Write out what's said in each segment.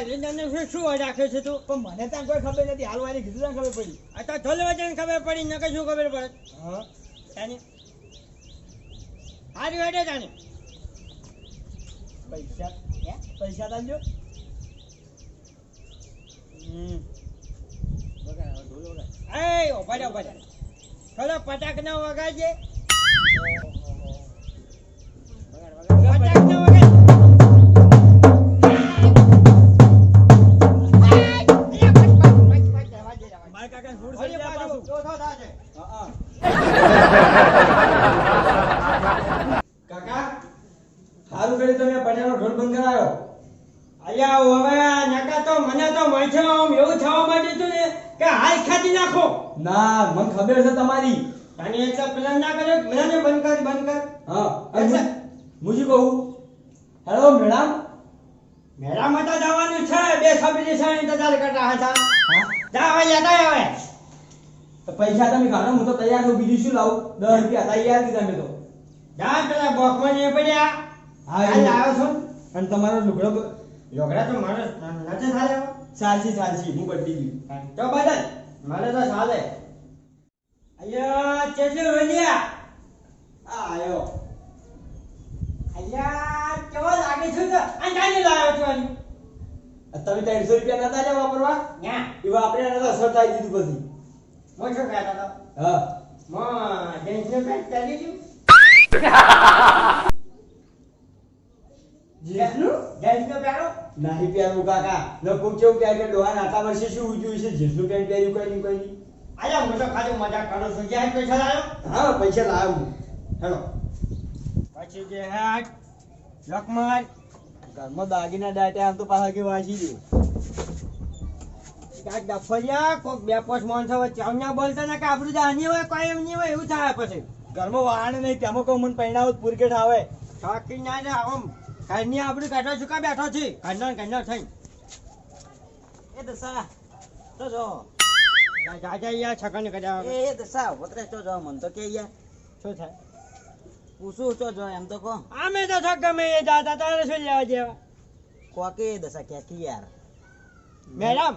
કાલે તને શું શું રાખે છે તું પણ મને ત્યાં કોઈ ખબર નથી હાલવાની કીધું ત્યાં ખબર પડી આ તો ઢોલવજન ખબર પડી નકે શું ખબર પડે હા? તાને હારી વાડે તાને પૈસા પૈસા તાલજો વગાડ ઢોલ વગાડ એ ઊભા રહે, ઊભા રહે. થોડો પટાક ના વગાડજે. ના મને ખબર છે તમારી. તને એટલે પ્લાન ના કર્યો મને બંધ કર બંધ કર? હા એટલે? મુજી કહું? Hello madam? મેળામાં તો જવાનું છે બે છબીલી છે ઇંતજાર કરતા હતા હા. જા હવે જતા હવે. તો પૈસા તમે કાઢો હું તો તૈયાર છું બીજું શું લાવું? દસ રૂપિયા તૈયાર કીધા તમે તો. જા પેલા બોક્સમાં જે પડ્યા. હા, એ. લાવ્યો અને તમારો લુગડો લુગડા તો મારે નથી થાય ચાલશી ચાલશી હું બદલી ગયું તો બદલ. મારે તો ચાલે અલ્યા ચેટલું વળ્યા આ આયો. અલ્યા કેવો લાગે છે તો અંજાની લાવ્યો છું આની તમે ત્રણસો રૂપિયા નતા લેવા વાપરવા? ન્યા. એવા આપણે નતા અસર થાય દીધું પછી. હું શું કહેતો હતો. હા. મો જેન્ટ્સનું રૂપિયા ચાલી લીધું નહીં પહેરવું કાકા. ન કોક કેવું પહેર કે ડોહા નાતા વર્ષે શું ઉજ્યું છે? જીન્સનું પેન્ટ પહેર્યું કઈ કઈ નહીં. અલ્યા હું તો ખાલી મજાક કરું છું. જ્યાં પૈસા લાવ્યો? હા પૈસા લાવ્યો હું. હેલો. પછી જે હેટ લકમાર ઘરમાં દાગીના દાટ્યા આમ તો પાછા કે વાંચી દે. કાંઈક ડફરિયા કોક બે પોસ માણસો હોય ચાવના બોલતા ને કે આપણું જાની હોય કોઈ એમ નહીં હોય એવું થાય પછી. ઘરમાં વાહન નહીં તેમાં કહું મને પહેણાવું પુરકેટ આવે. થાકી ના આમ. ઘરની આપણી બેઠો છું કા બેઠો છે? ને ઘરના થઈ એ દશા તો જો. જાજા યા છકન કર્યા એ એ દશા વતરે તો જો મન તો કે યા. શું થાય? પૂછું તો જો એમ તો કહો. અમે તો થક ગમે એ દાદા તારે શું લેવા જેવા કોકે દસા દશા કે કી યાર? મેડમ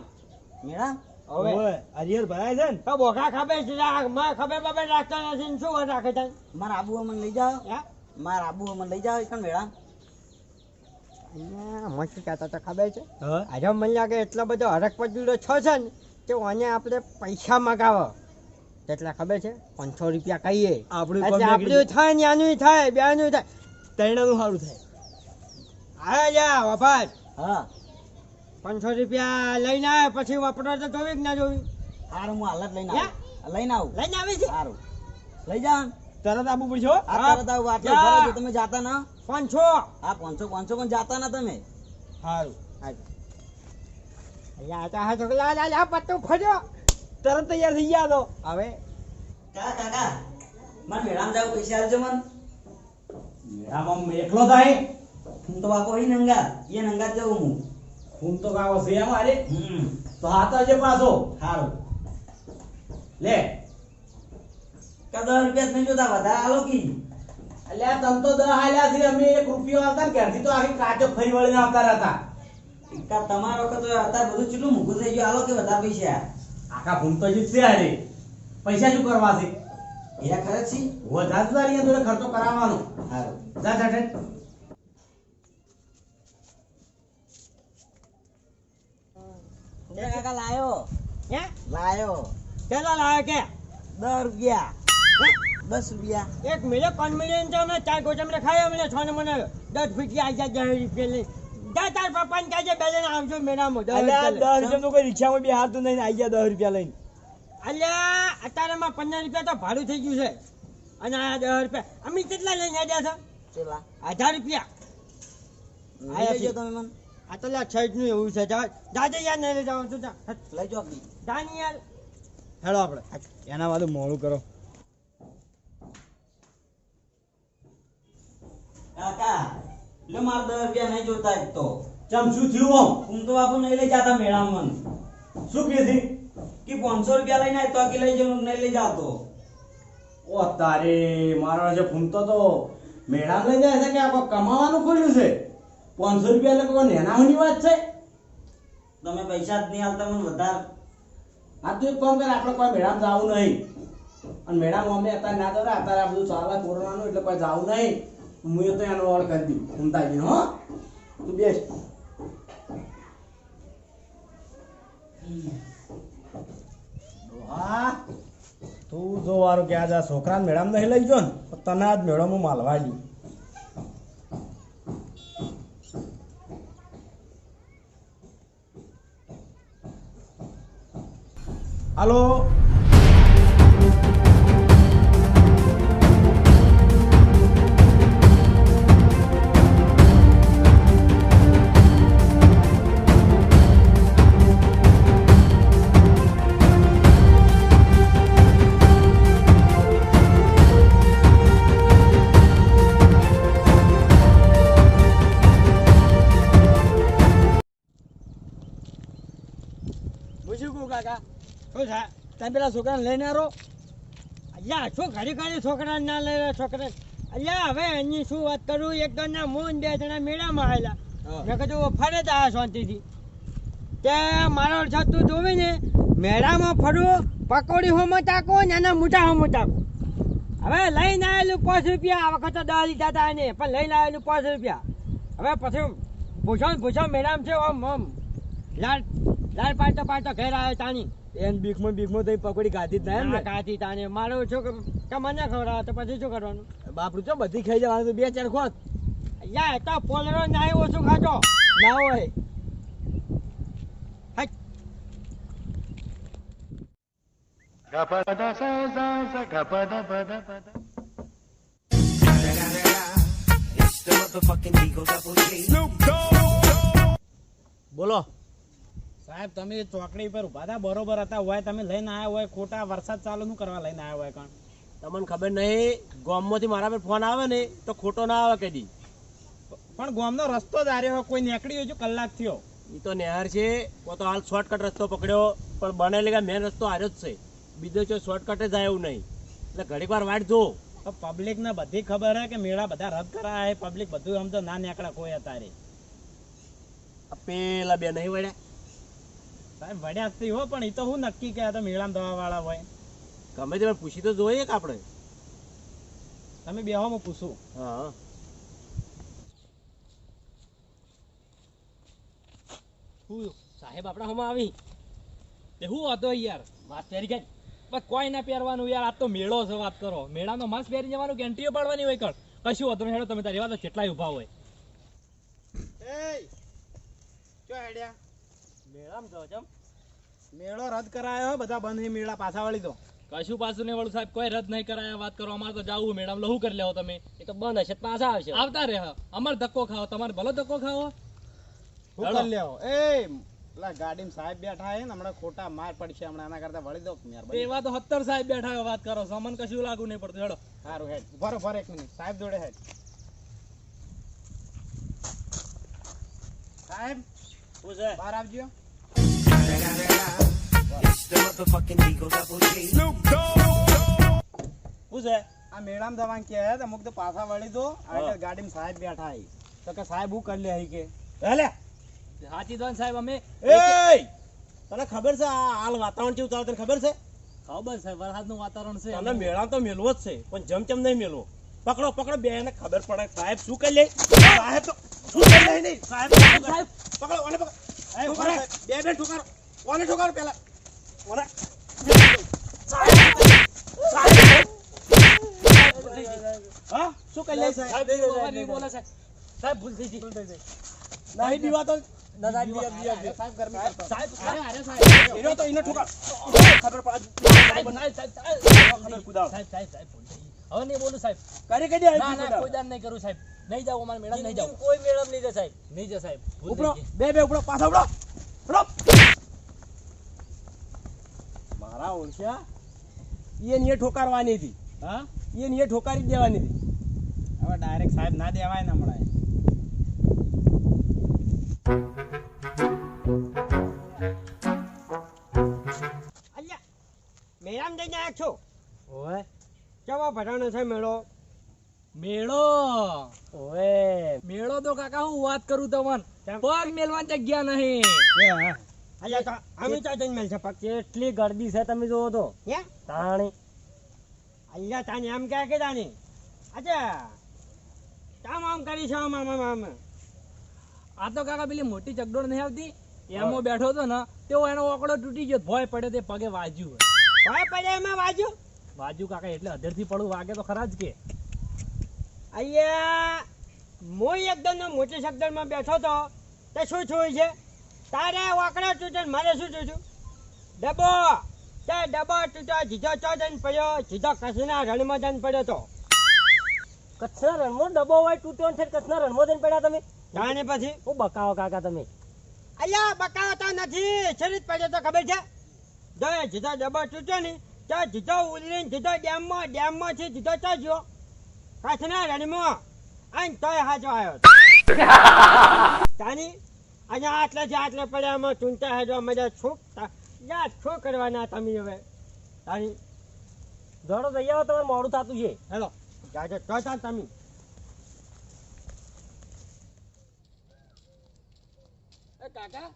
મેડમ હવે. અરિયર હરિયર ભરાય છે ને? તો બોખા ખબર છે રાખમાં ખબર બબર રાખતા નથી શું રાખે છે મારા આબુ અમને લઈ જાઓ. હે? મારા આબુ અમને લઈ જાઓ એકણ મેડમ મસ્ત કહેતા તો ખબર છે? હા. આજે મને લાગે એટલો બધો હરક પજુડો છો છે ને કે આને આપણે પૈસા મગાવો. કેટલા ખબર છે? પાંચસો રૂપિયા કહીએ. આપણું આપણું થાય ને આનું થાય બેનું થાય. તૈણાનું સારું થાય. હા જા વફાત હા. પાંચસો રૂપિયા લઈને આવે પછી વપરાય તો જોવી કે ના જોવી. હારું હું હાલત લઈને? આવું. લઈને આવું. લઈને આવી છે સારું લઈ જાઓ તરત આપવું પડશે હા. તરત આવું આટલો ભરો છો, તમે જાતા ના? પાંચસો. હા પાંચસો પાંચસો પણ જાતા ના તમે? સારું અહીંયા હતા હા છોકરા લા લા પત્તું ફર્યો તરત તૈયાર થઈ ગયા તો. હવે? કાકા કાકા મારે મેળામાં જાવ પૈસા આલજો મન. આમ એકલો થાય? હું તો બાપો અહીં નંગા. એ નંગા જાઉં હું. હું તો કાવો છે અમારે તો હાથ આવજે પાછો. હારું. લે. દસ રૂપિયા જ નહીં જોતા વધારે આલો કી? અલ્યા તમ તો દસ હાલ્યા છે અમે એક રૂપિયો આવતા ને ઘરથી તો આખી કાચો ફરી વળીને આવતા હતા કા તમારો વખત હતા બધું કેટલું મૂકું થઈ ગયું? આલો કે વધારે પૈસા? આખા ભૂમ તો જીતશે અરે પૈસા શું કરવા છે? એરા ખરે છે વધારે તો તારી જોડે ખર્ચો કરાવવાનો. સારું. જા જા જા. કાકા લાયો. હે? લાયો. કેટલા લાયો કે? દસ રૂપિયા. દસ રૂપિયા. એક મિલે કોણ મિલે તો અમે ચાર ગોચમ ને ખાય અમને છ ને મને દસ ફીટી આવી જાય દસ રૂપિયા લઈ. જા તાર પપ્પાને કહેજે બે જણ આવજો મેળામાં દસ અલ્યા રૂપિયા કોઈ રિક્ષામાં બી હારતું નહીં આવી ગયા દસ રૂપિયા લઈને. અલ્યા અત્યારેમાં પંદર રૂપિયા તો ભાડું થઈ ગયું છે. અને આ દસ રૂપિયા અમે કેટલા લઈને આવ્યા હતા ચેલા હજાર રૂપિયા. જજો તમે મન. આ તો લા છઠનું એવું છે. જાજે યાર નહીં લઈ જવાનું તું લઈ જો બી. જાની યાર. હેડો આપણે. એના વાદે મોડું કરો. કાકા લે માર દસ રૂપિયા નહીં જોતા એક તો. ચમ શું થયું આમ હું તો બાપુ નહીં લઈ જાતા મેળામાં. શું કીધી કે પાંચસો રૂપિયા લઈને આવ્યો તો કે લઈ જવાનું નહીં લઈ જાતો. ઓ તારે મારો જે ફૂમતો તો મેળામાં લઈ જાય છે કે આપણે કમાવાનું ખોલ્યું છે? પાંચસો રૂપિયા એટલે કોઈ નેનાઓની વાત છે? તમે પૈસા જ નહીં આવતા મને વધારે. આ તું એક કામ કર આપણે કોઈ મેળામાં જવું નહીં. અને મેળામાં અમે અત્યારે ના જતા અત્યારે આ બધું ચાલે કોરોનાનું એટલે કોઈ જવું નહીં. હું તો એનો ઓર્ડ કરી દઉં ફૂમતાજીનો હો. તું બેસ. તું જો વારું કે આજે છોકરાને મેળામાં નહીં લઈ ગયો ને તને આજ મેળામાં માલવા દઉં હાલો. પેલા છોકરાને લઈને આરો અલ્યા શું ઘડી ઘડી છોકરા ના લઈ છોકરા અલ્યા હવે એની શું વાત કરું? એક તો ના મોન બે જણા મેળામાં આવેલા. મેં કીધું ફરે જ આવ્યા શાંતિથી. તે મારો છતું જોવી ને મેળામાં ફરું પકોડી હોમાં ને એના મોટા હોમો તાકો હવે લઈને આવેલું પાંચ રૂપિયા. આ વખતે દસ લીધા હતા એને પણ લઈને આવેલું પાંચ રૂપિયા. હવે પછી ને પૂછો મેળામાં છે? ઓમ ઓમ. લાડ લાલ પાડતો પાડતો ઘેર આવ્યો તાણી એન બીકમાં બીકમાં તો પકોડી ગાધી જ ના એમ ને. ના છો કે મારો ના ખવડાવે તો પછી શું કરવાનું? બાપરું તો બધી ખાઈ જવાનું તો બે ચાર ખોત યા તો પોલરો નાય ઓછું ખાજો ના હોય. બોલો. સાહેબ તમે ચોકડી પર ઊભા હતા બરોબર હતા હોય તમે લઈને આવ્યા હોય ખોટા વરસાદ ચાલુ નું કરવા લઈને આવ્યા હોય કારણ તમને ખબર નહીં ગોમમાંથી મારા પર ફોન આવે ને તો ખોટો ના આવે કદી. પણ ગોમનો રસ્તો જ આર્યો હોય, કોઈ નીકળી હોય કલાક થયો. એ તો નહેર છે કો તો હાલ શોર્ટકટ રસ્તો પકડ્યો પણ બનેલી મેન રસ્તો આર્યો જ છે. બીજો છે શોર્ટકટ જ જાય એવું નહીં. એટલે ઘડીક વાર વાટ જો પબ્લિક ને બધી ખબર હે કે મેળા બધા રદ કરાય પબ્લિક બધું આમ તો ના નીકળ્યા કોઈ અત્યારે. પેલા બે નહીં વળ્યા. સાહેબ વડ્યા જ હો પણ એ તો હું નક્કી કે આ તો મેળામાં દવા વાળા હોય. ગમે તે પણ પૂછી તો જોઈએ કે આપણે. તમે બેહો હું પૂછું. હા. સાહેબ આપણા હમણાં આવી. તે હું હતો યાર વાત પહેરી ગઈ બસ કોઈ ના પહેરવાનું યાર આ તો મેળો છે વાત કરો. મેળાનો માસ્ક પહેરી જવાનું કે એન્ટ્રીઓ પાડવાની હોય કર કશું હતું હેડો તમે તારી વાત કેટલાય ઊભા હોય. મેળામાં જો જમ મેળો રદ કરાયો બધા બંધ હે મેળા પાછા વળી દો. કશું પાછું નહીં વળું સાહેબ કોઈ રદ નહીં કરાયા વાત કરો અમારે તો જાવું મેડમ લહુ કરી લેવો તમે. એ તો બંધ હશે પાછા આવશે. આવતા રહે અમારે ધક્કો ખાઓ તમારે ભલો ધક્કો ખાઓ હું કરી લેવો? એ પેલા ગાડી સાહેબ બેઠા હે ને હમણાં ખોટા માર પડશે હમણાં એના કરતા વળી દો મહેરબાની એવા તો સત્તર સાહેબ બેઠા હોય વાત કરો. છો કશું લાગુ નહીં પડતું. ચડો સારું હેડ. ભરો ભરો એક મિનિટ. સાહેબ જોડે હેડ. સાહેબ? શું છે બહાર આવજો. છે આ મેળામાં કે હે અમુક તો પાછા વળી દો. આગળ ગાડીમાં સાહેબ બેઠા હે. તો કે સાહેબ હું કરી લે હે કે? હેલે. સાચી દોન સાહેબ અમે એ તને ખબર છે આ હાલ વાતાવરણ કેવું ચાલે તને ખબર છે? ખબર સાહેબ વરસાદનું વાતાવરણ છે. અને મેળા તો મેલવો જ છે પણ જમ જમ નહીં મેલવો. પકડો પકડો બે એને ખબર પડે. સાહેબ શું કરી લે? સાહેબ તો શું કરી લે નહીં? સાહેબ સાહેબ પકડો અને પકડો. બે બે ઠોકારો. ઓને ઠોકારો પેલા ઓને હા શું કરી લે સાહેબ બોલે સાહેબ સાહેબ ભૂલ થઈ ગઈ નહીં પીવા તો સાહેબ ગરમી સાહેબ અરે અરે સાહેબ એનો તો એને ઠોકાર ખબર પડે સાહેબ સાહેબ સાહેબ ખબર કુદાવ સાહેબ સાહેબ સાહેબ ભૂલ થઈ ગઈ. હવે નહીં બોલું સાહેબ કરી કદી આવી ના ના કોઈ દાન નહીં કરું સાહેબ નહીં જાવ અમારે મેળા નહીં જાવ કોઈ મેળમ નહીં જાય સાહેબ નહીં જાય સાહેબ ગઈ. બે બે ઉપડો પાછા ઉડો ઉપડો મારા ઓળખ્યા એને એ ઠોકારવાની હતી હા? એને એ ઠોકારી દેવાની હતી. હવે ડાયરેક્ટ સાહેબ ના દેવાય ને હમણાં. મેરામ જઈને આવ્યા છો? ઓય. કેવો ભરાણો છે મેળો? મેળો? ઓએ મેળો તો કાકા હું વાત કરું તમને. પગ મેલવાની જગ્યા નહીં. અલ્યા તો અમે ત્યાં જઈને મળશે કેટલી ગરદી છે તમે જોવો તો. હે? તાણી. અલ્યા તાને એમ કહે કે તાને અચ્છા. કામ આમ કરી છે આમ આમ આમ આ તો કાકા પેલી મોટી ચગડોળ નહીં આવતી? એમો બેઠો હતો ને તેવો એનો ઓકડો તૂટી ગયો ભોય પડે તે પગે વાજ્યું ભાઈ પડે એમાં વાજ્યું? વાજ્યું કાકા એટલે અધરથી પડું વાગે તો ખરા જ કે. અહીંયા હું એકદમ મોટી સગદળમાં બેઠો તો તે શું છું છે? તારે વાકડા તૂટે મારે શું થયું ડબ્બો! તે ડબ્બો તૂટ્યો જીજો ચો જઈને પડ્યો જીજો કચ્છના રણમાં જઈને પડ્યો તો. કચ્છના રણમાં ડબ્બો હોય તૂટ્યો ને છે કચ્છના રણમાં જઈને પડ્યા તમે? જાણે પછી. હું બકાવો કાકા તમે. અલ્યા બકાવતો નથી શરીર પડ્યો તો ખબર છે? જો એ જીધો ડબ્બો તૂટ્યો ને તો જીધો ઉલરીને જીધો ડેમમાં ડેમમાં છે જીધો ચો ગયો કચ્છના રણમાં. અને તોય હાજો આવ્યો તાની અને આટલે છે આટલે પડ્યામાં ચૂંટા હેડવા મજા છૂક યા છો કરવાના તમે હવે. તારી જોડો જઈ આવો તમારે મોડું થતું છે. હેલો. જાજો તો તમે. કાકા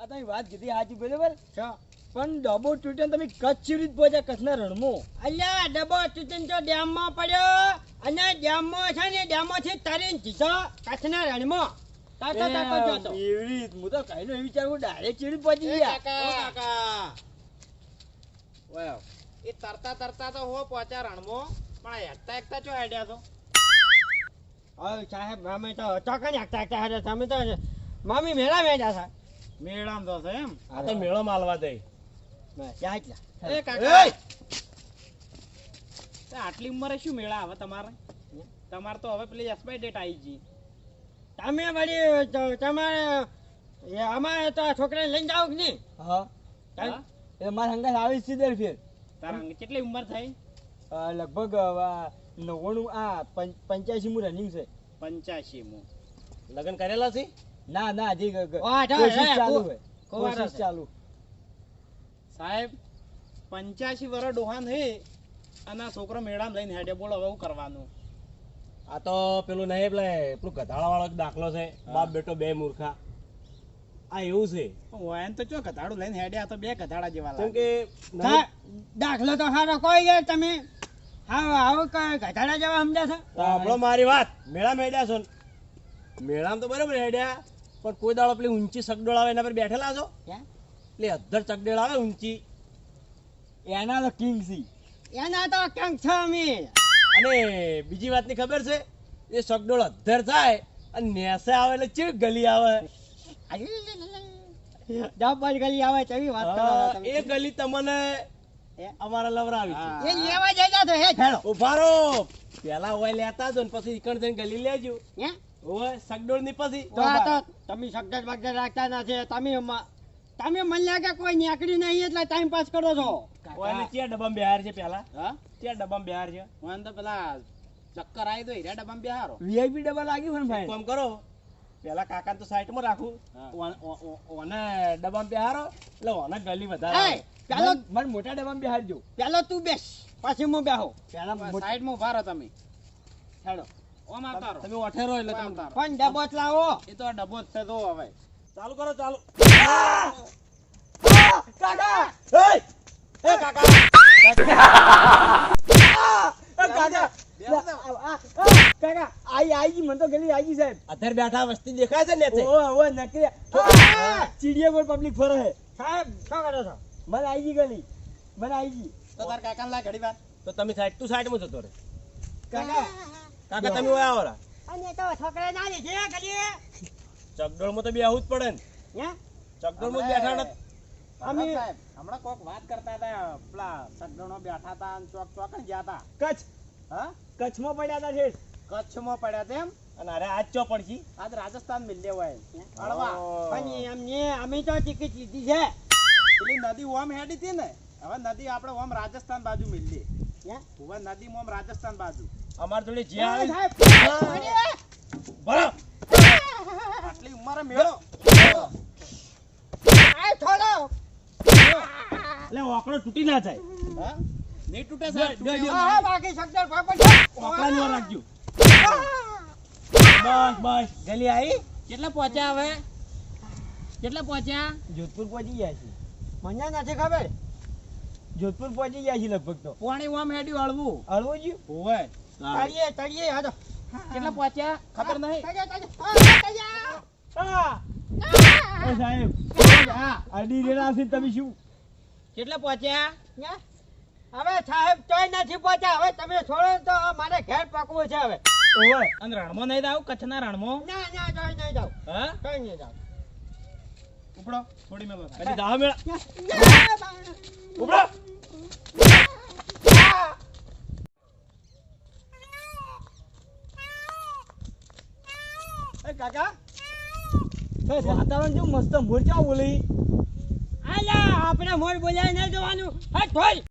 આ તમે વાત કીધી હાજી બરાબર? છો પણ ડબો તૂટ્યો તમે કચ્છ ચીરી પહોંચ્યા કચ્છના રણમાં. અલ્યા ડબ્બો તૂટીને તો ડેમમાં પડ્યો. અને ડેમમાં છે ને ડેમમાંથી તરીને જીધો કચ્છના રણમાં. તાતો તાતો જોતો એવી હું તો કઈ નો વિચાર હું ડાયરેક્ટ ચીડી પહોંચી ગયા. એ તરતા તરતા તો હો પહોંચ્યા રણમો પણ એકતા એકતા ચો હેડ્યા તો હવે સાહેબ અમે તો ચોકન એકતા એકતા હારે તમે તો મામી મેળા મેળા સા મેળામ તો છે એમ. આ તો મેળો માલવા દે. ક્યાં એટલા એ કાકા! આટલી ઉંમરે શું મેળા હવે તમારે? તમારે તો હવે પેલી એક્સપાયર ડેટ આવી ગઈ. તમે વળી તમારે એ અમારે તો છોકરાને લઈને જાવ કે નહીં? હા? એ મારા હંગાત આવી છે દર ફેર. તારા કેટલી ઉંમર થઈ લગભગ નવ્વાણું આ પંચ્યાસી મુ રનિંગ છે. પંચ્યાસી મુ. લગ્ન કરેલા છે? ના ના હજી કોશિશ ચાલુ છે. કોશિશ ચાલુ. સાહેબ પંચ્યાસી વર્ષ ડોહાન હે અને છોકરો મેળામાં લઈને હેડે બોલો હવે શું કરવાનું? આ તો પેલું નહીં પેલે પેલું ગધાડા વાળો દાખલો છે. બાપ બેટો બે મૂર્ખા. આ એવું છે. એમ તો ચો ગધાડું લઈને હેડ્યા તો બે ગધાડા જેવા કેમ કે દાખલો તો સારો કોઈ ગયા તમે હા આવો ઘટાડા જેવા સમજ્યા છો? આપણો મારી વાત. મેળા મેળ્યા છો મેળામાં તો બરાબર હેડ્યા પણ કોઈ દાડો પેલી ઊંચી સગડોળ આવે એના પર બેઠેલા છો? એટલે અધર ચકડોળ આવે ઊંચી. એના તો કિંગ સી એના તો કંક છે અમે. અને બીજી વાતની ખબર છે એ શકડોળ અધર થાય અને નેસે આવે એટલે ચેવી ગલી આવે. ડબલ ગલી આવે ચેવી વાત. એ ગલી તમને અમારા લવરાવી એ લેવા જતા તો હે ખેડો ઊભા રહો. પેલા હોય લેતા જો ને પછી ઈકણ જઈને ગલી લેજો. હે? ઓય સગડોળની પછી. તો આ તો તમે સગડ બગડ રાખતા નથી. તમે તમે મને લાગે કોઈ નીકળી નહીં એટલે ટાઈમ પાસ કરો છો. ઓય ને ક્યાં ડબ્બામાં બેહાર છે પેલા? હા? ક્યાં ડબ્બામાં બેહાર છે? વાયન તો પેલા ચક્કર આવી તો હીરા ડબ્બામાં બેહારો. વીઆઈપી ડબ્બા લાગ્યું હોય ને ભાઈ? કામ કરો. પેલા કાકા તો સાઈડમાં રાખું. હા. ઓન- ઓને ડબ્બામાં બેહારો એટલે ઓને ગલી વધારે પેલો મને- મોટા ડબ્બામાં બેહારજો પેલો તું બેસ પછી હું બેહો. પેલા સાઈડમાં ઊભા રહો તમે. હેડો. ઓમ આવતા રહો. તમે ઓઠેરો એટલે તમે પણ ડબ્બો જ લાવો. એ તો ડબ્બો જ છે તો હવે. ચાલુ કરો ચાલુ. કાકા! એ કાકા. એ કાકા. આઈ આઈ ગઈ મને તો ગલી આઈ સાહેબ. અધર બેઠા વસ્તી દેખાય છે ને ઓ ઓ નકરી. ચીડિયા પર પબ્લિક ફરે છે સાહેબ શું કરો છો? મને આઈ ગઈ ગલી. મને આઈ ગઈ તો તાર કાકાને લા ઘડી વાર તો તમે સાઈડ તું સાઈડમાં જતો રહે. કાકા. કાકા તમે ઓય આવો રા અને તો છોકરા ના લીધે ગલી ચકડોળમાં તો બેહવું જ પડે ને. હે? બેઠા અમે હમણાં કોક વાત કરતા હતા પેલા સગડોનો બેઠા હતા અને ચોક ચોકણ ગયા હતા. કચ્છ. હા? કચ્છમાં પડ્યા હતા શેઠ. કચ્છમાં પડ્યા તેમ અને અરે આજ ચો પડશી? આજ રાજસ્થાન મિલ્યા હોય હળવા. પણ અમને અમે તો ટિકિટ લીધી છે. પેલી નદી ઓમ હેડી હતી ને હવે નદી આપણે ઓમ રાજસ્થાન બાજુ હવે નદી ઓમ રાજસ્થાન બાજુ. અમાર જોડે જે આવે આટલી ઉંમરે મેળો. એટલે ઓકડો તૂટી ના જાય. નહીં તૂટે સાહેબ બાકી રાખજો. બસ બસ. જલ્દી આવી? કેટલા પહોંચ્યા હવે? કેટલા પહોંચ્યા? જોધપુર પહોંચી ગયા છે. મને નથી ખબર. જોધપુર પહોંચી ગયા છે લગભગ તો. પાણી ઓમ હેડ્યું હળવું. હળવું જ્યું હોય તળીએ તળીએ હા કેટલા પહોંચ્યા? ખબર નહીં? એ સાહેબ આ અડી છે તમે શું? કેટલા પહોંચ્યા? હવે સાહેબ તોય નથી પહોંચ્યા. હવે તમે છોડો તો મારે ઘેર પકવું છે હવે. ઓય અને રણમો નહીં જાવ કચ્છના રણમો? ના ના તોય નહીં જાવ હા? તોય નહીં જાવ ઉપડો થોડી મેલો હજી દહ મેળા. ઉપડો. એ કાકા. વાતાવરણ કેવું મસ્ત મોરચા બોલી. આલા આપણે મોર બોલાય ના જવાનું. હટ થોડ